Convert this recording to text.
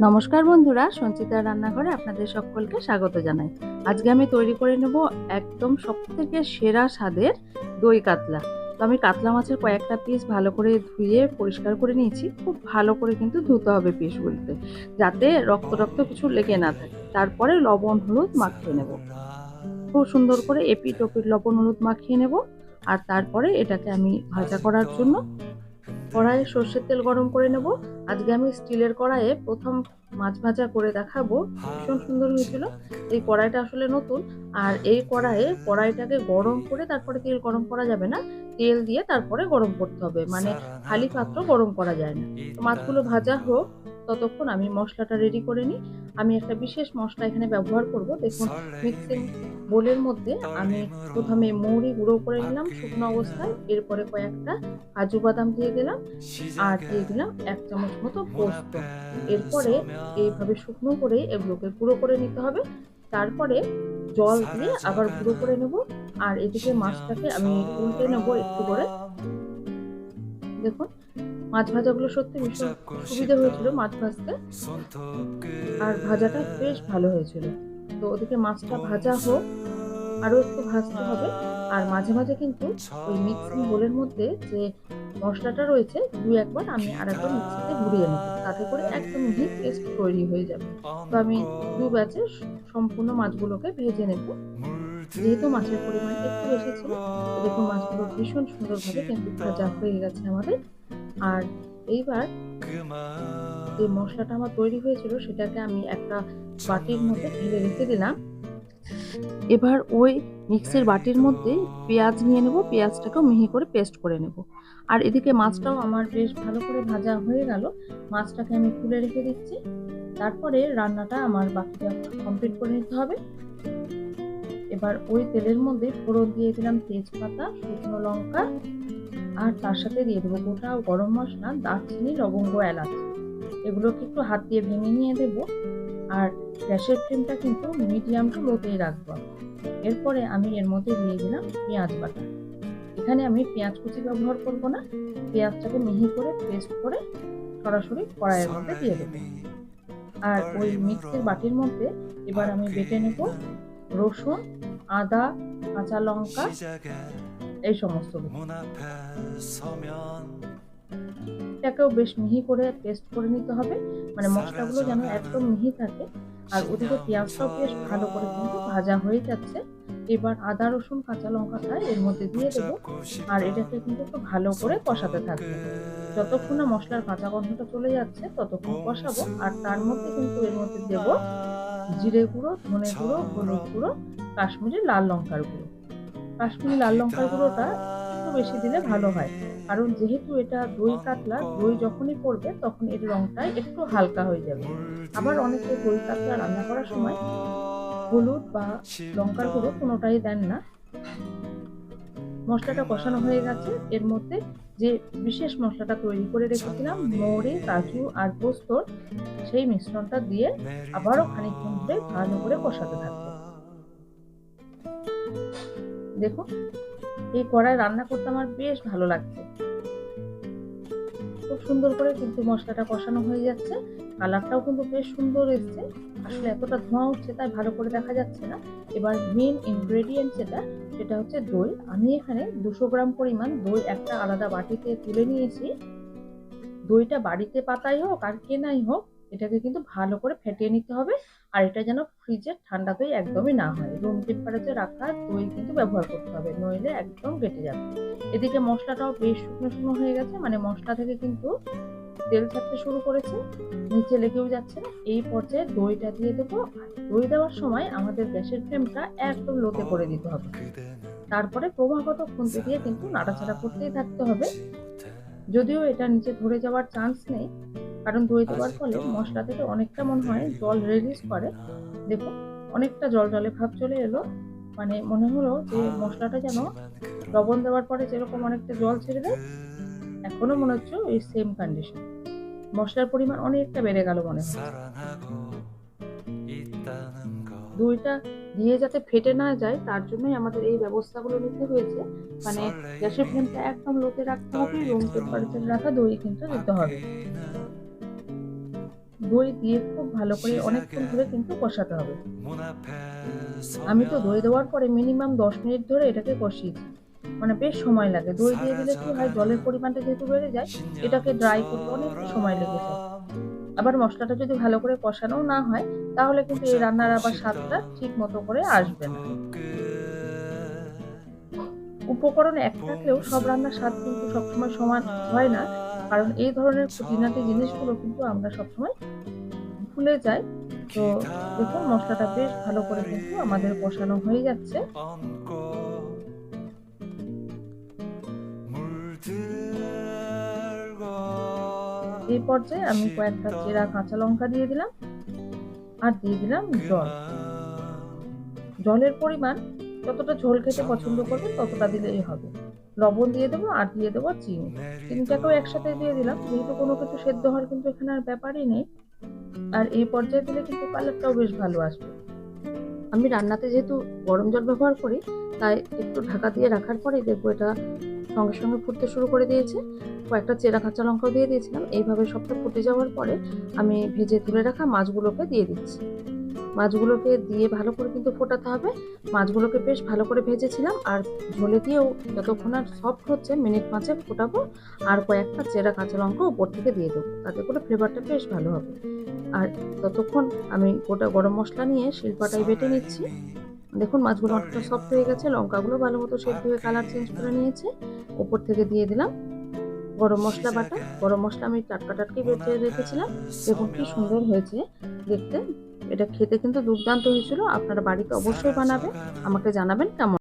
নমস্কার বন্ধুরা সঞ্চিতা রান্নাঘরে আপনাদের সকলকে স্বাগত জানাই। আজকে আমি তৈরি করে নেব একদম সবথেকে সেরা স্বাদের দই কাতলা। তো আমি কাতলা মাছের কয়েকটা পিস ভালো করে ধুয়ে পরিষ্কার করে নিয়েছি। খুব ভালো করে কিন্তু ধুতে হবে পিসগুলিতে যাতে রক্ত রক্ত কিছু লেগে না থাকে। তারপরে লবণ, হলুদ মাখিয়ে নেব। খুব সুন্দর করে এপিট ওপিট লবণ, হলুদ মাখিয়ে নেব। আর তারপরে এটাকে আমি ভাজা করার জন্য কড়াইয়ে সর্ষের তেল গরম করে নেব। আজকে আমি স্টিলের কড়াইয়ে প্রথম মাছ ভাজা করে দেখাবো। ভীষণ সুন্দর হয়েছিল। এই কড়াইটা আসলে নতুন। আর এই কড়াইয়ে কড়াইটাকে গরম করে তারপরে তেল গরম করা যাবে না। তেল দিয়ে তারপরে গরম করতে হবে। মানে খালি পাত্র গরম করা যায় না। মাছগুলো ভাজা হোক। ততক্ষণ আমি মশলাটা রেডি করে নিই। আমি একটা বিশেষ মশলা এখানে ব্যবহার করব। দেখুন মিক্সিং বোলের মধ্যে আমি প্রথমে মৌরি গুঁড়ো করে নিলাম শুকনো অবস্থায়। এরপরে কয়েকটা কাজু বাদাম দিয়ে দিলাম আর দিয়ে দিলাম এক চামচ মতো পোস্ত। এরপরে এইভাবে শুকনো করে এগুলোকে গুঁড়ো করে নিতে হবে। তারপরে জল দিয়ে আবার গুঁড়ো করে নেব। আর এদিকে মাছটাকে আমি উল্টে নেব একটু করে। দেখুন মাছ ভাজাগুলো সত্যি ভীষণ সুবিধা হয়েছিল মাছ ভাজতে। আর ভাজাটা বেশ ভালো হয়েছিল। তো ওদিকে মাছটা ভাজা হোক আরও একটু ভাজতে হবে। আর মাঝে মাঝে কিন্তু ওই মিক্সিং বোলের মধ্যে যে মশলাটা রয়েছে দু একবার আমি আর একবার মিক্সিতে ঘুরিয়ে নেব। তাতে করে একদম মিহি পেস্ট তৈরি হয়ে যাবে। তো আমি দু ব্যাচে সম্পূর্ণ মাছগুলোকে ভেজে নেব। যেহেতু মাছের পরিমাণ একটু বেশি ছিল দেখুন মাছগুলো ভীষণ সুন্দরভাবে কিন্তু ভাজা হয়ে গেছে আমাদের। আর এইবার যে মশলাটা আমার তৈরি হয়েছিল, সেটাকে আমি একটা বাটির মধ্যে ঢেলে রেখে দিলাম। এবার ওই মিক্সির বাটির মধ্যে পেঁয়াজ নিয়ে নেব, পেঁয়াজটাকেও মিহি করে পেস্ট করে নেব। আর এদিকে মাছটাও আমার বেশ ভালো করে ভাজা হয়ে গেল। মাছটাকে আমি তুলে রেখে দিচ্ছি। তারপরে রান্নাটা আমার বাকিটা কমপ্লিট করে নিতে হবে। এবার ওই তেলের মধ্যে ফোড়ন দিয়ে দিলাম তেজপাতা, শুকনো লঙ্কা, আর তার সাথে দিয়ে দেবো গোটা গরম মশলা, দারচিনি, লবঙ্গ, এলাচ। এগুলোকে একটু হাত দিয়ে ভেঙে নিয়ে দেবো। আর গ্যাসের ফ্লেমটা কিন্তু মিডিয়াম টু লোতেই রাখব এরপরে আমি এর মধ্যে দিয়ে দিলাম পেঁয়াজ বাটা। এখানে আমি পেঁয়াজ কুচি ব্যবহার করব না। পেঁয়াজটাকে মিহি করে পেস্ট করে সরাসরি কড়াইয়ের মধ্যে দিয়ে দেবো। আর ওই মিক্সির বাটির মধ্যে এবার আমি বেটে নেব রসুন, আদা, কাঁচা লঙ্কা, এই সমস্ত এটাকেও বেশ মিহি করে পেস্ট করে নিতে হবে। মানে মশলাগুলো যেন একদম মিহি থাকে। আর ওদিকে পেঁয়াজটাও বেশ ভালো করে কিন্তু ভাজা হয়ে যাচ্ছে। এবার আদা, রসুন, কাঁচা লঙ্কাটা এর মধ্যে দিয়ে দেবো। আর এটাকে কিন্তু একটু ভালো করে কষাতে থাকবে। যতক্ষণ না মশলার কাঁচা গন্ধটা চলে যাচ্ছে, ততক্ষণ কষাবো। আর তার মধ্যে কিন্তু এর মধ্যে দেবো জিরে গুঁড়ো, ধনে গুঁড়ো, হলুদ গুঁড়ো, কাশ্মীরি লাল লঙ্কার গুঁড়ো। কাশ্মীরি লাল লঙ্কার গুঁড়োটা একটু বেশি দিলে ভালো হয়। কারণ যেহেতু এটা দই কাতলা, দই যখনই পড়বে তখন এর রংটা একটু হালকা হয়ে যাবে। আবার অনেকে দই কাতলা রান্না করার সময় হলুদ বা লঙ্কার গুঁড়ো কোনোটাই দেন না। মশলাটা কষানো হয়ে গেছে, এর মধ্যে যে বিশেষ মশলাটা তৈরি করে রেখেছিলাম মৌরি কাজু আর পোস্তর সেই মিশ্রণটা দিয়ে আবারও খানিকক্ষণ ধরে ভালো করে কষাতে থাকব। দেখুন এই কড়াই রান্না করতে আমার বেশ ভালো লাগছে। খুব সুন্দর করে কিন্তু মশলাটা কষানো হয়ে যাচ্ছে। কালারটাও কিন্তু বেশ সুন্দর এসছে। আসলে এতটা ধোঁয়া উঠছে তাই ভালো করে দেখা যাচ্ছে না। এবার মেন ইনগ্রেডিয়েন্ট যেটা, সেটা হচ্ছে দই। আমি এখানে দুশো গ্রাম পরিমাণ দই একটা আলাদা বাটিতে তুলে নিয়েছি। দইটা বাড়িতে পাতাই হোক আর কেনাই হোক এটাকে কিন্তু ভালো করে ফেটিয়ে নিতে হবে। আর এটা যেন ফ্রিজে ঠান্ডা দই একদমই না হয়। রুম টেম্পারেচার রাখা দই কিন্তু ব্যবহার করতে হবে, নইলে একদম কেটে যাবে। এদিকে মশলাটাও বেশ শুকনো শুকনো হয়ে গেছে মানে মশলা থেকে কিন্তু তেল ছাড়তে শুরু করেছে। নিচে লেগেও যাচ্ছে না। এই পর্যায়ে দইটা দিয়ে দেবো। দই দেওয়ার সময় আমাদের গ্যাসের ফ্লেমটা একদম লোতে করে দিতে হবে। তারপরে ক্রমাগত খুন্তি দিয়ে কিন্তু নাড়াচাড়া করতেই থাকতে হবে। যদিও এটা নিচে ধরে যাওয়ার চান্স নেই কারণ দই দেওয়ার ফলে মশলা থেকে অনেকটা মনে হয় জল রিলিজ করে। দেখো অনেকটা জল জলে ভাব চলে এলো। মানে মনে হলো যে মশলাটা যেন লবণ দেওয়ার পরে যেরকম অনেকটা জল ছেড়ে দেয় এখনও মনে হচ্ছে ওই সেম কন্ডিশন মশলার পরিমাণ অনেকটা বেড়ে গেল মনে হয়। দইটা দিয়ে যাতে ফেটে না যায় তার জন্যই আমাদের এই ব্যবস্থাগুলো নিতে হয়েছে। মানে গ্যাসের ফ্লেমটা একদম লোতে রাখতে হবে রুম টেম্পারেচার রাখা দই কিন্তু দিতে হবে। দই দিয়ে খুব ভালো করে অনেকক্ষণ ধরে কিন্তু কষাতে হবে। আমি তো দই দেওয়ার পরে মিনিমাম দশ মিনিট ধরে এটাকে কষিয়েছি। মানে বেশ সময় লাগে। দই দিয়ে দিলে কি হয় জলের পরিমাণটা যেহেতু বেড়ে যায় এটাকে ড্রাই করতে অনেক সময় লেগে যায়। আবার মশলাটা যদি ভালো করে কষানো না হয় তাহলে কিন্তু এই রান্নার আবার স্বাদটা ঠিক মতো করে আসবে না। উপকরণ এক থাকলেও সব রান্নার স্বাদ কিন্তু সবসময় সমান হয় না। কারণ এই ধরনের খুঁটিনাটি জিনিসগুলো কিন্তু আমরা সবসময় ভুলে যাই। তো দেখুন মশলাটা বেশ ভালো করে কিন্তু আমাদের কষানো হয়ে যাচ্ছে। এই পর্যায়ে আমি কয়েকটা চেরা কাঁচা লঙ্কা দিয়ে দিলাম আর দিয়ে দিলাম জল। জলের পরিমাণ যতটা ঝোল খেতে পছন্দ করবে ততটা দিলেই হবে। লবণ দিয়ে দেবো, আর দিয়ে দেবো চিনি। চিনিটাকেও একসাথে দিয়ে দিলাম, যেহেতু কোনো কিছু সেদ্ধ হওয়ার কিন্তু এখানে আর ব্যাপারই নেই। আর এই পর্যায়ে দিলে কিন্তু কালারটাও বেশ ভালো আসবে। আমি রান্নাতে যেহেতু গরম জল ব্যবহার করি, তাই একটু ঢাকা দিয়ে রাখার পরেই দেখব এটা সঙ্গে সঙ্গে ফুটতে শুরু করে দিয়েছে। কয়েকটা চেরা কাঁচা লঙ্কাও দিয়ে দিয়েছিলাম। এইভাবে সবটা ফুটে যাওয়ার পরে আমি ভেজে তুলে রাখা মাছগুলোকে দিয়ে দিচ্ছি। মাছগুলোকে দিয়ে ভালো করে কিন্তু ফোটাতে হবে। মাছগুলোকে বেশ ভালো করে ভেজেছিলাম আর ঝোলে দিয়েও যতক্ষণ আর সফট হচ্ছে মিনিট পাঁচে ফোটাবো আর কয়েকটা চেরা কাঁচা লঙ্কা উপর থেকে দিয়ে দেবো। তাতে করে ফ্লেভারটা বেশ ভালো হবে। আর ততক্ষণ আমি গোটা গরম মশলা নিয়ে শিল্পাটাই বেটে নিচ্ছি। দেখুন মাছগুলো অনেকটা সফট হয়ে গেছে, লঙ্কাগুলো ভালো মতো সেদ্ধ হয়ে কালার চেঞ্জ করে নিয়েছে। ওপর থেকে দিয়ে দিলাম গরম মশলা বাটা। গরম মশলা আমি টাটকা টাটকি বেটে রেখেছিলাম। দেখুন কি সুন্দর হয়েছে দেখতে। এটা খেতে কিন্তু দুর্দান্ত হয়েছিল। আপনারা বাড়িতে অবশ্যই বানাবেন। আমাকে জানাবেন কেমন